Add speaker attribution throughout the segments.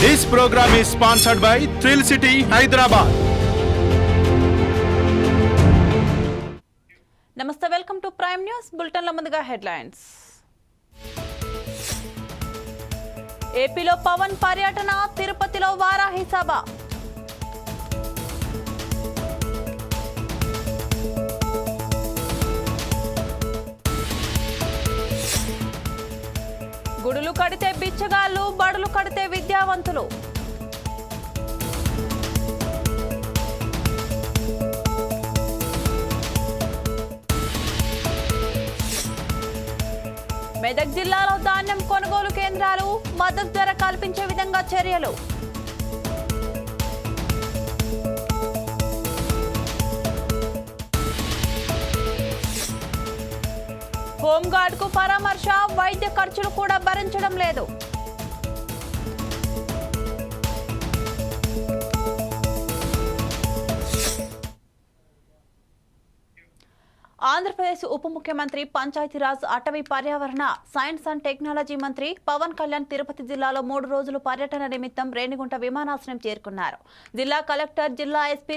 Speaker 1: This programme is sponsored by Thrill City Hyderabad
Speaker 2: నమస్తే welcome to prime news బులెటిన్ల ముందుగా headlines ఏపీలో పవన్ పర్యటన తిరుపతిలో వారాహి సభ. గుడులు కడితే బిచ్చగాళ్ళు బడులు కడితే విద్యావంతులు. మెదక్ జిల్లాలో ధాన్యం కొనుగోలు కేంద్రాలు మద్దతు ధర కల్పించే విధంగా చర్యలు. హోంగార్డ్కు పరామర్శ వైద్య ఖర్చులు కూడా భరించడం లేదు. ఆంధ్రప్రదేశ్ ఉప ముఖ్యమంత్రి పంచాయతీరాజ్ అటవీ పర్యావరణ సైన్స్ అండ్ టెక్నాలజీ మంత్రి పవన్ కళ్యాణ్ తిరుపతి జిల్లాలో మూడు రోజులు పర్యటన నిమిత్తం రేణిగుంట విమానాశ్రయం చేరుకున్నారు. జిల్లా కలెక్టర్ జిల్లా ఎస్పీ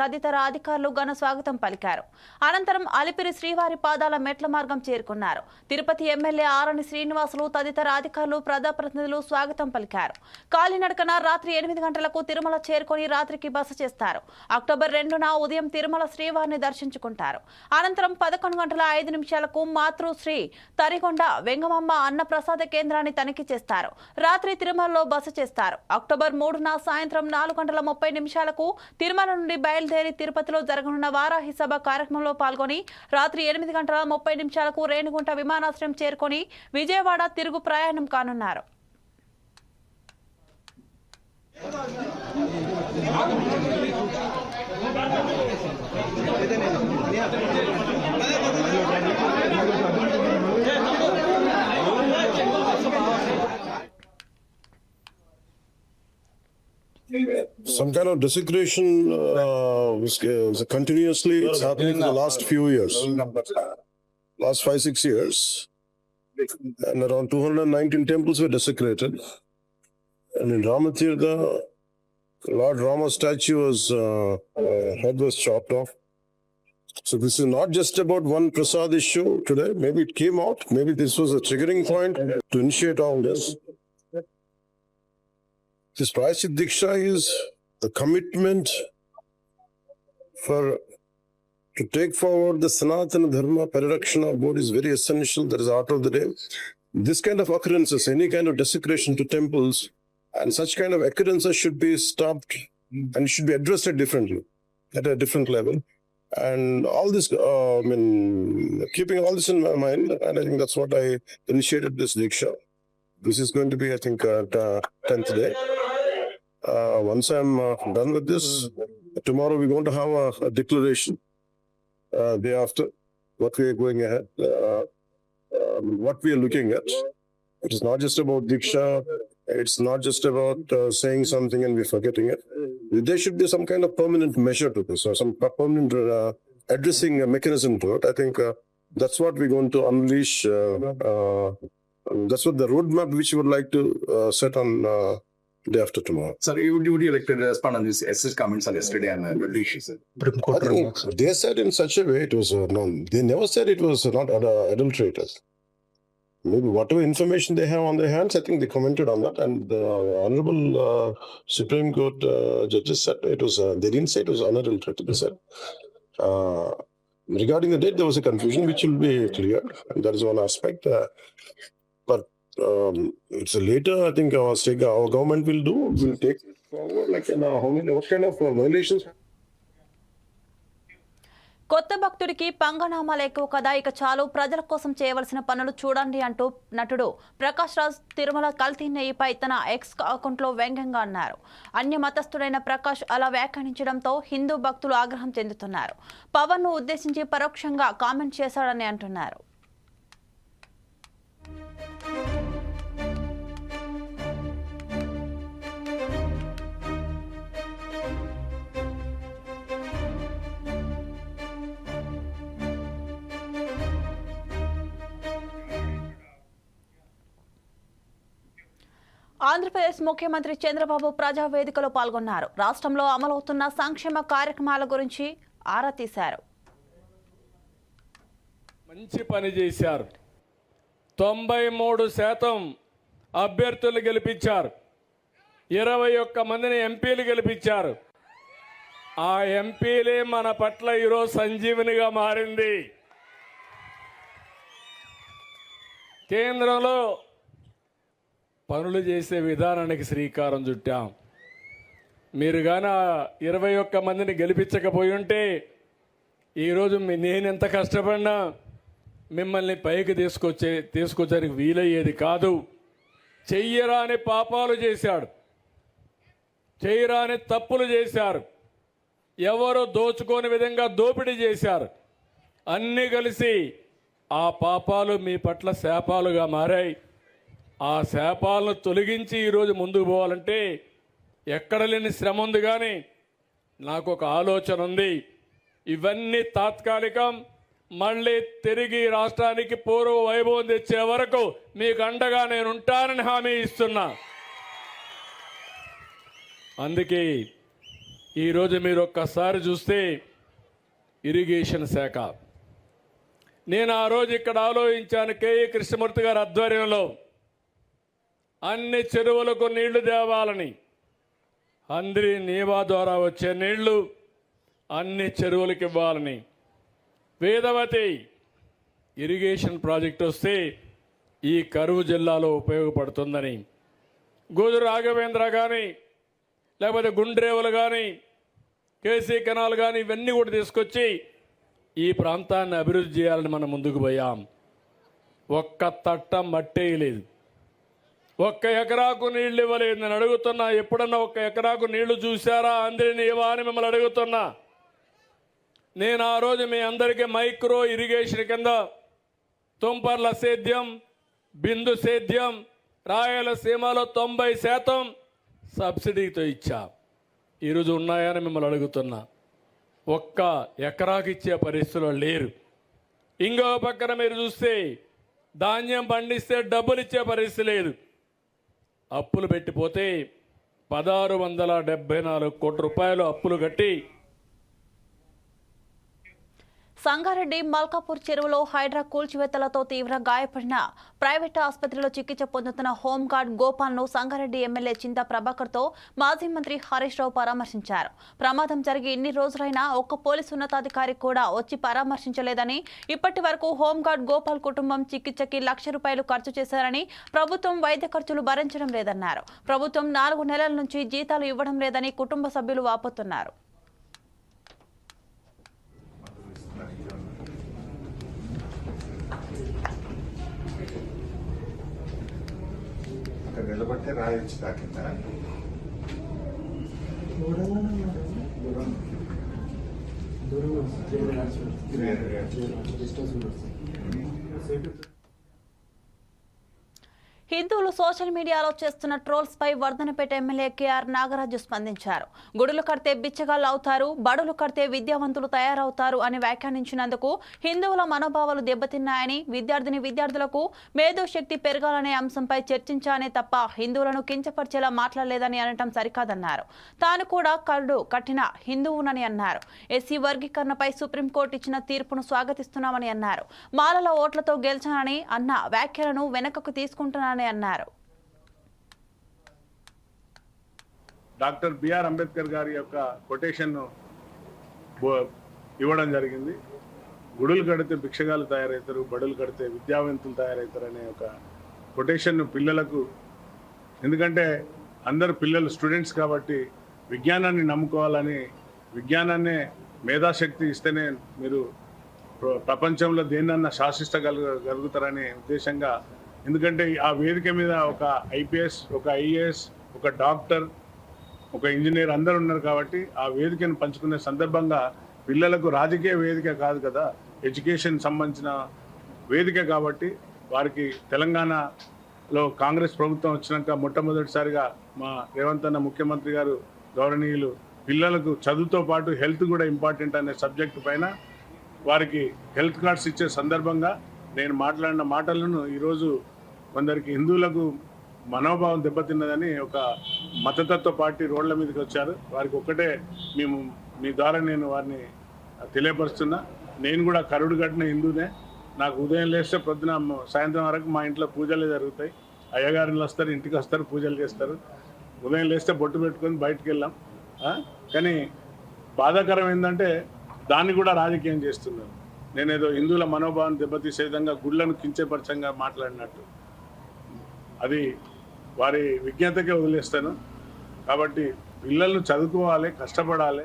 Speaker 2: తదితర అధికారులు ఘన స్వాగతం పలికారు. అనంతరం అలిపిరి శ్రీవారి పాదాల మెట్ల మార్గం చేరుకున్నారు. తిరుపతి ఎమ్మెల్యే ఆరణి శ్రీనివాసులు తదితర అధికారులు ప్రజాప్రతినిధులు స్వాగతం పలికారు. కాలినడకన రాత్రి ఎనిమిది గంటలకు తిరుమల చేరుకొని రాత్రికి బస చేస్తారు. అక్టోబర్ రెండున ఉదయం తిరుమల శ్రీవారిని దర్శించుకుంటారు. అనంతరం పదకొండు గంటల ఐదు నిమిషాలకు మాతృశ్రీ తరికొండ వెంగమమ్మ అన్నప్రసాద కేంద్రాన్ని తనిఖీ చేస్తారు. రాత్రి తిరుమలలో బస చేస్తారు. అక్టోబర్ మూడున సాయంత్రం నాలుగు గంటల ముప్పై నిమిషాలకు తిరుమల నుండి బయలుదేరి తిరుపతిలో జరగనున్న వారాహి సభ కార్యక్రమంలో పాల్గొని రాత్రి ఎనిమిది గంటల ముప్పై నిమిషాలకు రేణిగుంట విమానాశ్రయం చేరుకొని విజయవాడ తిరుగు ప్రయాణం కానున్నారు.
Speaker 3: Some kind of desecration uh, was, uh, was continuously it's happening in the last few years. last five six years and around 219 temples were desecrated. And in ramatirtha lord rama statue was uh, uh, head was chopped off. So this is not just about one prasad issue today. Maybe it came out. Maybe this was a triggering point to initiate all this this Prayashit Diksha is the commitment for to take forward the Sanatana Dharma Paradakshana board is very essential. That is the art of the day. This kind of occurrences, any kind of desecration to temples, and such kind of occurrences should be stopped and should be addressed differently, at a different level. And all this, uh, I mean, keeping all this in my mind, and I think that's what I initiated this Diksha. This is going to be, I think, uh, 10th day. Uh, once I'm uh, done with this, tomorrow we're going to have a, a declaration. Uh, day after, what we are going ahead, uh, um, what we are looking at. It is not just about Diksha. It's not just about uh, saying something and we're forgetting it. There should be some kind of permanent measure to this or some permanent uh, addressing mechanism to it. I think uh, that's what we're going to unleash. Uh, uh, that's what the roadmap which we would like to uh, set on uh, day after tomorrow.
Speaker 4: Sir, you would, would you like to respond on this SS comments on yesterday and uh, issues? sir?
Speaker 3: I think they said in such a way it was uh, no. They never said it was not ad- adulterated. Maybe whatever information they have on their hands, I think they commented on that, and the honorable uh, Supreme Court uh, judges said it was. Uh, they didn't say it was unadulterated. They said uh, regarding the date there was a confusion, which will be cleared. and that is one aspect. Uh, but um, it's a later. I think uh, our state, our government will do. Will take forward like you know, how many, what kind of uh, violations
Speaker 2: కొత్త భక్తుడికి పంగనామాలు ఎక్కువ కదా ఇక చాలు ప్రజల కోసం చేయవలసిన పనులు చూడండి అంటూ నటుడు ప్రకాష్ రాజ్ తిరుమల కల్తీ నెయ్యిపై తన ఎక్స్ అకౌంట్లో వ్యంగ్యంగా అన్నారు అన్య మతస్థుడైన ప్రకాష్ అలా వ్యాఖ్యానించడంతో హిందూ భక్తులు ఆగ్రహం చెందుతున్నారు పవన్ను ఉద్దేశించి పరోక్షంగా కామెంట్ చేశాడని అంటున్నారు ఆంధ్రప్రదేశ్ ముఖ్యమంత్రి చంద్రబాబు ప్రజా వేదికలో పాల్గొన్నారు. రాష్ట్రంలో అమలవుతున్న సంక్షేమ కార్యక్రమాల గురించి ఆరా తీశారు.
Speaker 5: మంచి పని చేశారు. తొంభై మూడు శాతం అభ్యర్థులు గెలిపించారు. ఇరవై ఒక్క మందిని ఎంపీలు గెలిపించారు. ఆ ఎంపీలే మన పట్ల ఈరోజు సంజీవినిగా మారింది. కేంద్రంలో పనులు చేసే విధానానికి శ్రీకారం చుట్టాం. మీరు కానీ ఇరవై ఒక్క మందిని గెలిపించకపోయి ఉంటే ఈరోజు నేను ఎంత కష్టపడినా మిమ్మల్ని పైకి తీసుకొచ్చే తీసుకొచ్చడానికి వీలయ్యేది కాదు. చెయ్యరాని పాపాలు చేశాడు. చేయరాని తప్పులు చేశారు. ఎవరు దోచుకోని విధంగా దోపిడీ చేశారు. అన్నీ కలిసి ఆ పాపాలు మీ పట్ల శాపాలుగా మారాయి. ఆ శాపాలను తొలగించి ఈరోజు ముందుకు పోవాలంటే ఎక్కడ లేని శ్రమ ఉంది కానీ నాకు ఒక ఆలోచన ఉంది. ఇవన్నీ తాత్కాలికం మళ్ళీ తిరిగి రాష్ట్రానికి పూర్వ వైభవం తెచ్చే వరకు మీకు అండగా నేను ఉంటానని హామీ ఇస్తున్నా. అందుకే ఈరోజు మీరు ఒక్కసారి చూస్తే ఇరిగేషన్ శాఖ. నేను ఆ రోజు ఇక్కడ ఆలోచించాను కేఈ కృష్ణమూర్తి గారి ఆధ్వర్యంలో. అన్ని చెరువులకు నీళ్ళు తేవాలని. అందరి నీవా ద్వారా వచ్చే నీళ్ళు అన్ని చెరువులకు ఇవ్వాలని. వేదవతి ఇరిగేషన్ ప్రాజెక్ట్ వస్తే ఈ కరువు జిల్లాలో ఉపయోగపడుతుందని. గోదు రాఘవేంద్ర కానీ లేకపోతే గుండ్రేవులు కానీ కేసీ కెనాల్ కానీ ఇవన్నీ కూడా తీసుకొచ్చి ఈ ప్రాంతాన్ని అభివృద్ధి చేయాలని మనం ముందుకు పోయాం. ఒక్క తట్ట మట్టేయలేదు ఒక్క ఎకరాకు నీళ్ళు ఇవ్వలేదు నేను అడుగుతున్నా. ఎప్పుడన్నా ఒక్క ఎకరాకు నీళ్ళు చూశారా? అందరిని ఇవ్వా అని మిమ్మల్ని అడుగుతున్నా. నేను ఆ రోజు మీ అందరికీ మైక్రో ఇరిగేషన్ కింద తుంపర్ల సేద్యం బిందు సేద్యం రాయలసీమలో తొంభై శాతం సబ్సిడీతో ఇచ్చా. ఈరోజు ఉన్నాయని మిమ్మల్ని అడుగుతున్నా. ఒక్క ఎకరాకి ఇచ్చే పరిస్థితిలో లేరు. ఇంకో పక్కన మీరు చూస్తే ధాన్యం పండిస్తే డబ్బులు ఇచ్చే పరిస్థితి లేదు. అప్పులు పెట్టిపోతే పదహారు వందల డెబ్బై నాలుగు కోట్ల రూపాయలు అప్పులు కట్టి
Speaker 2: సంగారెడ్డి మల్కాపూర్ చెరువులో హైడ్రా కూల్చివేతలతో తీవ్ర గాయపడిన ప్రైవేట్ ఆసుపత్రిలో చికిత్స పొందుతున్న హోంగార్డ్ గోపాల్ను సంగారెడ్డి ఎమ్మెల్యే చింతా ప్రభాకర్తో మాజీ మంత్రి హరీష్ రావు పరామర్శించారు. ప్రమాదం జరిగి ఇన్ని రోజులైనా ఒక్క పోలీసు ఉన్నతాధికారి కూడా వచ్చి పరామర్శించలేదని ఇప్పటి వరకు హోంగార్డ్ గోపాల్ కుటుంబం చికిత్సకి లక్ష రూపాయలు ఖర్చు చేశారని ప్రభుత్వం వైద్య ఖర్చులు భరించడం లేదన్నారు. ప్రభుత్వం నాలుగు నెలల నుంచి జీతాలు ఇవ్వడం లేదని కుటుంబ సభ్యులు వాపోతున్నారు.
Speaker 6: అక్కడ నిలబడితే రాయి వచ్చి తాకిందా వేరే.
Speaker 2: హిందువులు సోషల్ మీడియాలో చేస్తున్న ట్రోల్స్ పై వర్ధనపేట ఎమ్మెల్యే కేఆర్ నాగరాజు స్పందించారు. గుడులు కడితే బిచ్చగాళ్ళు అవుతారు బడులు కడితే విద్యావంతులు తయారవుతారు అని వ్యాఖ్యానించినందుకు హిందువుల మనోభావాలు దెబ్బతిన్నాయని విద్యార్థిని విద్యార్థులకు మేధోశక్తి పెరగాలనే అంశంపై చర్చించానే తప్ప హిందువులను కించపరిచేలా మాట్లాడలేదని అనటం సరికాదన్నారు. తాను కూడా కరుడు కఠిన హిందువునని అన్నారు. ఎస్సీ వర్గీకరణపై సుప్రీంకోర్టు ఇచ్చిన తీర్పును స్వాగతిస్తున్నామని అన్నారు. మాలల ఓట్లతో గెలిచానని అన్న వ్యాఖ్యలను వెనకకు తీసుకుంటున్నానని అన్నారు.
Speaker 7: డాక్టర్ బిఆర్ అంబేద్కర్ గారి యొక్క కొటేషన్ ఇవ్వడం జరిగింది. గుడులు కడితే భిక్షగాలు తయారవుతారు బడులు కడితే విద్యావంతులు తయారవుతారు అనే ఒక కొటేషన్ పిల్లలకు ఎందుకంటే అందరు పిల్లలు స్టూడెంట్స్ కాబట్టి విజ్ఞానాన్ని నమ్ముకోవాలని విజ్ఞానాన్నే మేధాశక్తి ఇస్తేనే మీరు ప్ర- ప్రపంచంలో దేన్నన్నా శాసిస్తగలుగుతారనే ఉద్దేశంగా ఎందుకంటే ఆ వేదిక మీద ఒక ఐపీఎస్ ఒక ఐఏఎస్ ఒక డాక్టర్ ఒక ఇంజనీర్ అందరు ఉన్నారు కాబట్టి ఆ వేదికను పంచుకునే సందర్భంగా పిల్లలకు రాజకీయ వేదిక కాదు కదా ఎడ్యుకేషన్ సంబంధించిన వేదిక కాబట్టి వారికి తెలంగాణలో కాంగ్రెస్ ప్రభుత్వం వచ్చినాక మొట్టమొదటిసారిగా మా రేవంత్ అన్న ముఖ్యమంత్రి గారు గౌరవనీయులు పిల్లలకు చదువుతో పాటు హెల్త్ కూడా ఇంపార్టెంట్ అనే సబ్జెక్టు పైన వారికి హెల్త్ కార్డ్స్ ఇచ్చే సందర్భంగా నేను మాట్లాడిన మాటలను ఈరోజు కొందరికి హిందువులకు మనోభావం దెబ్బతిన్నదని ఒక మతతత్వ పార్టీ రోడ్ల మీదకి వచ్చారు. వారికి ఒక్కటే మేము మీ ద్వారా నేను వారిని తెలియపరుస్తున్నా. నేను కూడా కరుడు కట్టిన హిందూనే నాకు ఉదయం లేస్తే పొద్దున సాయంత్రం వరకు మా ఇంట్లో పూజలే జరుగుతాయి. అయ్యగారులు వస్తారు ఇంటికి వస్తారు పూజలు చేస్తారు. ఉదయం లేస్తే బొట్టు పెట్టుకొని బయటకు వెళ్ళాం. కానీ బాధాకరం ఏంటంటే దాన్ని కూడా రాజకీయం చేస్తున్నారు. నేనేదో హిందువుల మనోభావం దెబ్బతీసే విధంగా గుళ్ళను కించపరచంగా మాట్లాడినట్టు. అది వారి విజ్ఞతకే వదిలేస్తాను. కాబట్టి పిల్లలను చదువుకోవాలి కష్టపడాలి.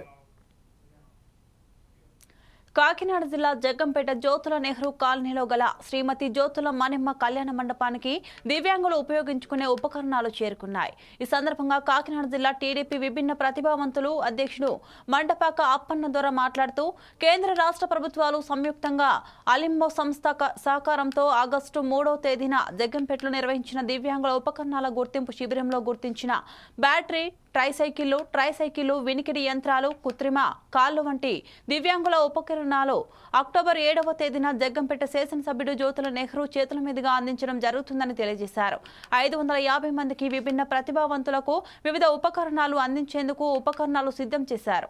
Speaker 2: కాకినాడ జిల్లా జగ్గంపేట జ్యోతుల నెహ్రూ కాలనీలో గల శ్రీమతి జ్యోతుల మణిమ్మ కళ్యాణ మండపానికి దివ్యాంగులు ఉపయోగించుకునే ఉపకరణాలు చేరుకున్నాయి. ఈ సందర్భంగా కాకినాడ జిల్లా టీడీపీ విభిన్న ప్రతిభావంతులు అధ్యక్షుడు మండపాక అప్పన్న దొర మాట్లాడుతూ కేంద్ర రాష్ట్ర ప్రభుత్వాలు సంయుక్తంగా అలింబో సంస్థ క- సహకారంతో ఆగస్టు మూడో తేదీన జగ్గంపేటలో నిర్వహించిన దివ్యాంగుల ఉపకరణాల గుర్తింపు శిబిరంలో గుర్తించిన బ్యాటరీ ట్రైసైకిళ్ళు ట్రైసైకిళ్ళు వినికిడి యంత్రాలు కృత్రిమ కాళ్ళు వంటి దివ్యాంగుల ఉపకరణాలు అక్టోబర్ ఏడవ తేదీన జగ్గంపేట శాసనసభ్యుడు జ్యోతుల నెహ్రూ చేతుల మీదుగా అందించడం జరుగుతుందని తెలియజేశారు. ఐదు వందల యాభై మందికి విభిన్న ప్రతిభావంతులకు వివిధ ఉపకరణాలు అందించేందుకు ఉపకరణాలు సిద్ధం చేశారు.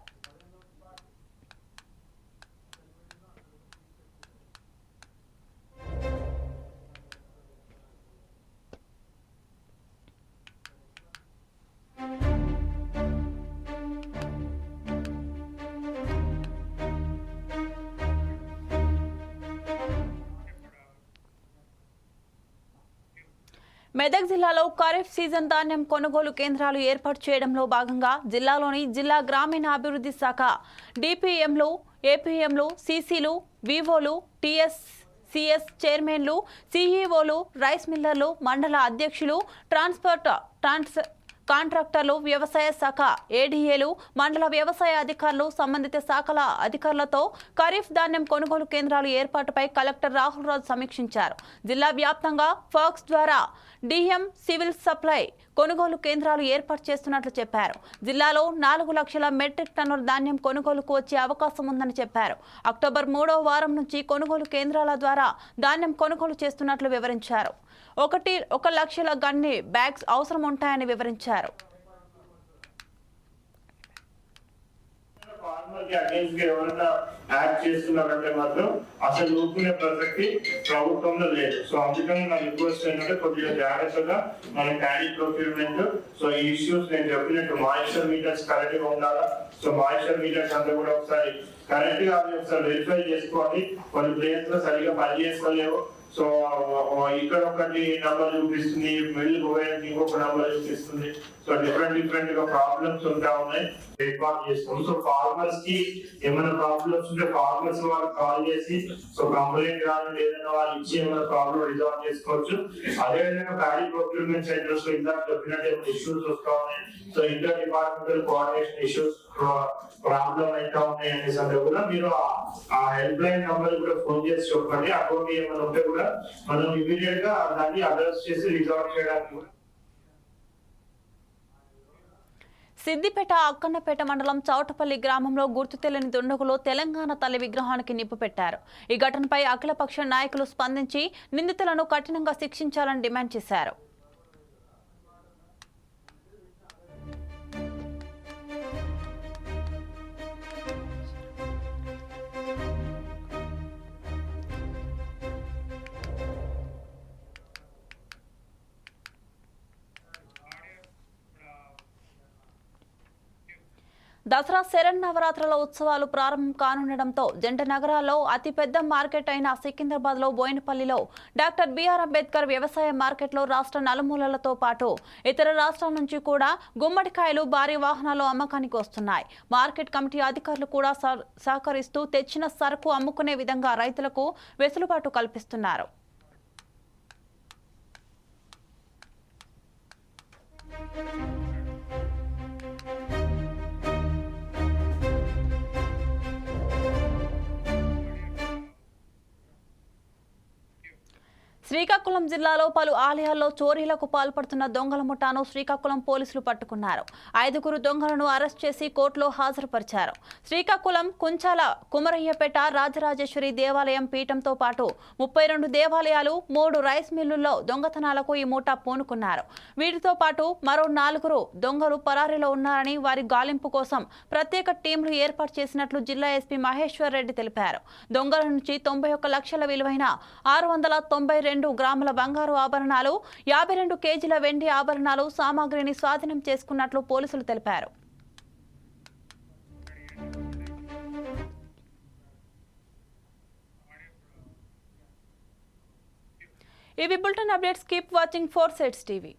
Speaker 2: మెదక్ జిల్లాలో ఖరీఫ్ సీజన్ ధాన్యం కొనుగోలు కేంద్రాలు ఏర్పాటు చేయడంలో భాగంగా జిల్లాలోని జిల్లా గ్రామీణ అభివృద్ధి శాఖ డిపిఎంలు ఏపీఎంలు సీసీలు వివోలు టీఎస్ సిఎస్ చైర్మన్లు సిఈఓలు రైస్ మిల్లర్లు మండల అధ్యక్షులు ట్రాన్స్పోర్ట్ ట్రాన్స్ కాంట్రాక్టర్లు వ్యవసాయ శాఖ ఏడీఏలు మండల వ్యవసాయ అధికారులు సంబంధిత శాఖల అధికారులతో ఖరీఫ్ ధాన్యం కొనుగోలు కేంద్రాలు ఏర్పాటుపై కలెక్టర్ రాహుల్ రాజు సమీక్షించారు. జిల్లా వ్యాప్తంగా ఫాక్స్ ద్వారా డిఎం సివిల్ సప్లై కొనుగోలు కేంద్రాలు ఏర్పాటు చేస్తున్నట్లు చెప్పారు. జిల్లాలో నాలుగు లక్షల మెట్రిక్ టన్నుల ధాన్యం కొనుగోలుకు వచ్చే అవకాశం ఉందని చెప్పారు. అక్టోబర్ మూడో వారం నుంచి కొనుగోలు కేంద్రాల ద్వారా ధాన్యం కొనుగోలు చేస్తున్నట్లు వివరించారు. ఒకటి ఒక లక్షల గన్ని బ్యాగ్స్ అవసరం ఉంటాయని వివరించారు.
Speaker 8: ఫార్మర్కి అగేన్స్ట్గా ఎవరైనా యాక్ట్ చేస్తున్నారంటే మాత్రం అసలు ఊరుకునే ప్రసక్తి ప్రభుత్వంలో లేదు. సో అందుకని నా రిక్వెస్ట్ ఏంటంటే కొద్దిగా జాగ్రత్తగా మన క్యారీ ప్రొక్యూర్మెంట్ సో ఈ ఇష్యూస్ నేను చెప్పినట్టు మాయిశ్చర్ మీటర్స్ కరెక్ట్గా ఉండాలా? సో మాయిశ్చర్ మీటర్స్ అంతా కూడా ఒకసారి కరెక్ట్గా అవి ఒకసారి వెరిఫై చేసుకోవాలి. కొన్ని ప్లేస్లో సరిగా పని చేసుకోలేవు సో ఇక్కడ ఒకటి నంబర్ చూపిస్తుంది. మిడిల్ పోయేది ఇంకొక నంబర్ చూపిస్తుంది. సో డిఫరెంట్ డిఫరెంట్గా ప్రాబ్లమ్స్ ఉంటా ఉన్నాయి. చేస్తాం. సో ఫార్మర్స్కి ఏమైనా ప్రాబ్లమ్స్ ఉంటే ఫార్మర్స్ వాళ్ళు కాల్ చేసి సో కంప్లైంట్ కానీ ఏదైనా వాళ్ళు ఇచ్చి ఏమైనా ప్రాబ్లమ్ రిజాల్వ్ చేసుకోవచ్చు. అదేవిధంగా ప్యాడీ ప్రొక్యూర్మెంట్ సెంటర్స్లో ఇందాక చెప్పినట్టు ఇష్యూస్ వస్తా ఉన్నాయి. So inter departmental coordination issues problem అయితే ఉన్నాయి అనేసి అంటే కూడా మీరు ఆ- ఆ హెల్ప్ లైన్ నంబర్ కూడా ఫోన్ చేసి చెప్పండి. అకౌంట్ ఏమైనా ఉంటే కూడా మనం ఇమీడియట్గా దాన్ని అడ్రస్ చేసి రిజాల్వ్ చేయడానికి కూడా
Speaker 2: సిద్దిపేట అక్కన్నపేట మండలం చౌటపల్లి గ్రామంలో గుర్తు తెలియని దుండగులు తెలంగాణ తల్లి విగ్రహానికి నిప్పు పెట్టారు. ఈ ఘటనపై అఖిలపక్ష నాయకులు స్పందించి నిందితులను కఠినంగా శిక్షించాలని డిమాండ్ చేశారు. దసరా శరన్నవరాత్రుల ఉత్సవాలు ప్రారంభం కానుండటంతో జంట నగరాల్లో అతిపెద్ద మార్కెట్ అయిన సికింద్రాబాద్లో బోయినపల్లిలో డాక్టర్ బిఆర్ అంబేద్కర్ వ్యవసాయ మార్కెట్లో రాష్ట్ర నలుమూలలతో పాటు ఇతర రాష్ట్రాల నుంచి కూడా గుమ్మడికాయలు భారీ వాహనాలు అమ్మకానికి వస్తున్నాయి. మార్కెట్ కమిటీ అధికారులు కూడా సహ- సహకరిస్తూ తెచ్చిన సరుకు అమ్ముకునే విధంగా రైతులకు వెసులుబాటు కల్పిస్తున్నారు. శ్రీ శ్రీకాకుళం శ్రీకాకుళం జిల్లాలో పలు ఆలయాల్లో చోరీలకు పాల్పడుతున్న దొంగల ముఠాను శ్రీకాకుళం పోలీసులు పట్టుకున్నారు. ఐదుగురు దొంగలను అరెస్ట్ చేసి కోర్టులో హాజరుపరిచారు. శ్రీకాకుళం కుంచాల కుమరయ్యపేట రాజరాజేశ్వరి దేవాలయం పీఠంతో పాటు ముప్పై రెండు దేవాలయాలు మూడు రైస్ మిల్లుల్లో దొంగతనాలకు ఈ ముఠా పూనుకున్నారు. వీటితో పాటు మరో నాలుగురు దొంగలు పరారీలో ఉన్నారని వారి గాలింపు కోసం ప్రత్యేక టీంలు ఏర్పాటు చేసినట్లు జిల్లా ఎస్పీ మహేశ్వర్ రెడ్డి తెలిపారు. దొంగల నుంచి తొంభై ఒక్క లక్షల విలువైన ఆరు వందల తొంభై రెండు గ్రాముల బంగారు ఆభరణాలు యాభై రెండు కేజీల వెండి ఆభరణాలు సామాగ్రిని స్వాధీనం చేసుకున్నట్లు పోలీసులు తెలిపారు. ఇవి bulletin updates. Keep watching four sides TV.